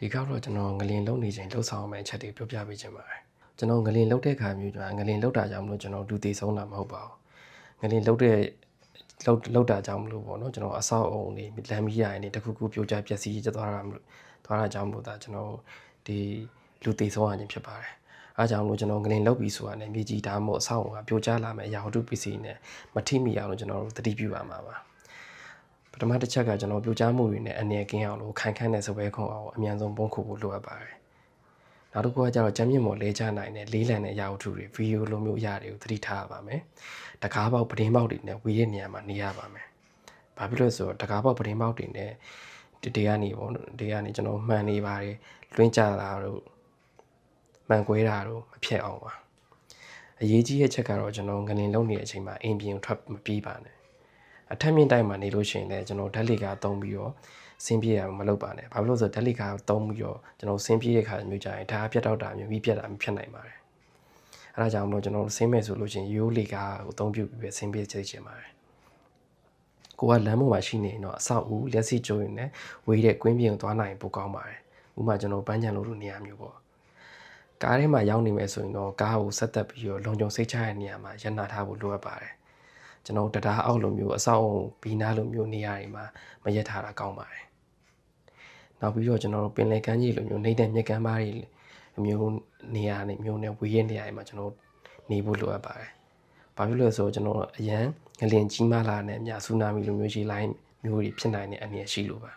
ဒီကောက်တော့ကျွန်တော်ငလင်လုံနေချိန်လှုပ်ဆောင်မယ့်အချက်တွေပြောပြပေးချင်ပါတယ်ကျွန်တော်ငလင်လှုပ်တဲ့ခါမျိုးကျွန်တော်ငလင်လှုပ်တာကြောင့်မလို့ကျွန်တော်ဒူသေးဆုံးတာမဟုတ်ပါဘူးငလင်လှုပ်တဲ့လှုပ်လှုပ်တာကြောင့်မလို့ပေါ့နော်ကျွန်တော်အဆောက်အုံတွေလမ်းမီးရရင်တခုခုပြိုကျပျက်စီးကျသွားတာမလို့သွားတာကြောင့်မလို့ဒါကျွန်တော်ဒီလူသေးဆုံးရခြင်းဖြစ်ပါတယ်အားကြောင့်လို့ကျွန်တော်ငလင်လှုပ်ပြီးဆိုတာနဲ့မြေကြီးဒါမှမဟုတ်အဆောက်အုံကပြိုကျလာမယ့်အရာဝတ္ထုပစ္စည်းနဲ့မထိမိအောင်လို့ကျွန်တော်တို့သတိပြုရမှာပါပ ထမတစ်ချက်ကကျွန်တော်ပြိုချမှုတွေနဲ့အနေကင်းအောင်လို့ခိုင်ခန့်တဲ့စပွဲခုံအောင်အမြန်ဆုံးပုံခုဖို့လိုအပ်ပါတယ်။နောက်တစ်ခုကကျတော့ကြမ်းမြင့်မော်လဲချနိုင်တဲ့လေးလံတဲ့ရာဝတ္ထုတွေဗီဒီယိုလိုမျိုးအရာတွေကိုသတိထားရပါမယ်။တကားပေါက်ပတင်းပေါက်တွေနဲ့ဝီတဲ့နေရာမှာနေရပါမယ်။ဘာဖြစ်လို့လဲဆိုတော့တကားပေါက်ပတင်းပေါက်တွေနဲ့ဒီတေကနေပေါ့နော်တေကနေကျွန်တော်မှန်နေပါတယ်လွှင်းကြတာတို့မှန်ကွဲတာတို့မဖြစ်အောင်ပါ။အရေးကြီးတဲ့ချက်ကတော့ကျွန်တော်ငလင်လုံနေတဲ့အချိန်မှာအိမ်ပြင်ကိုထွက်မပြေးပါနဲ့ အထက်မြင့်တိုက်မှာနေလို့ရှိရင်လည်းကျွန်တော်ဓာတ်လေကာသုံးပြီးတော့ဆင်းပြေးရမလုပ်ပါနဲ့။ဘာဖြစ်လို့လဲဆိုတော့ဓာတ်လေကာသုံးပြီးတော့ကျွန်တော်ဆင်းပြေးတဲ့ခါမျိုးကြရင်ဓာတ်အပြတ်တောက်တာမျိုးပြီးပြတ်တာမျိုးဖြစ်နိုင်ပါတယ်။အဲဒါကြောင့်မလို့ကျွန်တော်ဆင်းမဲ့ဆိုလို့ရှိရင်ရိုးလေကာကိုအသုံးပြုပြီးပဲဆင်းပြေးချိတ်ချင်ပါတယ်။ကိုကလမ်းပေါ်မှာရှိနေရင်တော့အဆောက်အဦလက်စီကျိုးရင်လည်းဝေးတဲ့ကွင်းပြင်ကိုသွားနိုင်ပိုကောင်းပါတယ်။ဥပမာကျွန်တော်ပန်းချံလို့လို့နေရာမျိုးပေါ့။ကားထဲမှာရောက်နေမယ်ဆိုရင်တော့ကားကိုဆက်သက်ပြီးတော့လုံခြုံစိတ်ချတဲ့နေရာမှာရပ်နာထားဖို့လိုအပ်ပါတယ်။ ကျွန်တော်တရားအောက်လိုမျိုးအဆောက်အုံဘီနာလိုမျိုးနေရာတွေမှာမရက်ထားတာကောင်းပါတယ်။နောက်ပြီးတော့ကျွန်တော်တို့ပင်လယ်ကမ်းခြေလိုမျိုးနေတဲ့မြက်ကမ်းပါးတွေမျိုးနေရာနေမျိုးနဲ့ဝေးရဲနေရာတွေမှာကျွန်တော်နေဖို့လိုအပ်ပါတယ်။ဘာဖြစ်လို့လဲဆိုတော့ကျွန်တော်အရန်ငလင်ကြီးမားလာတဲ့အမြဆူနာမီလိုမျိုးရေလိုင်းမျိုးတွေဖြစ်နိုင်တဲ့အန္တရာယ်ရှိလို့ပါ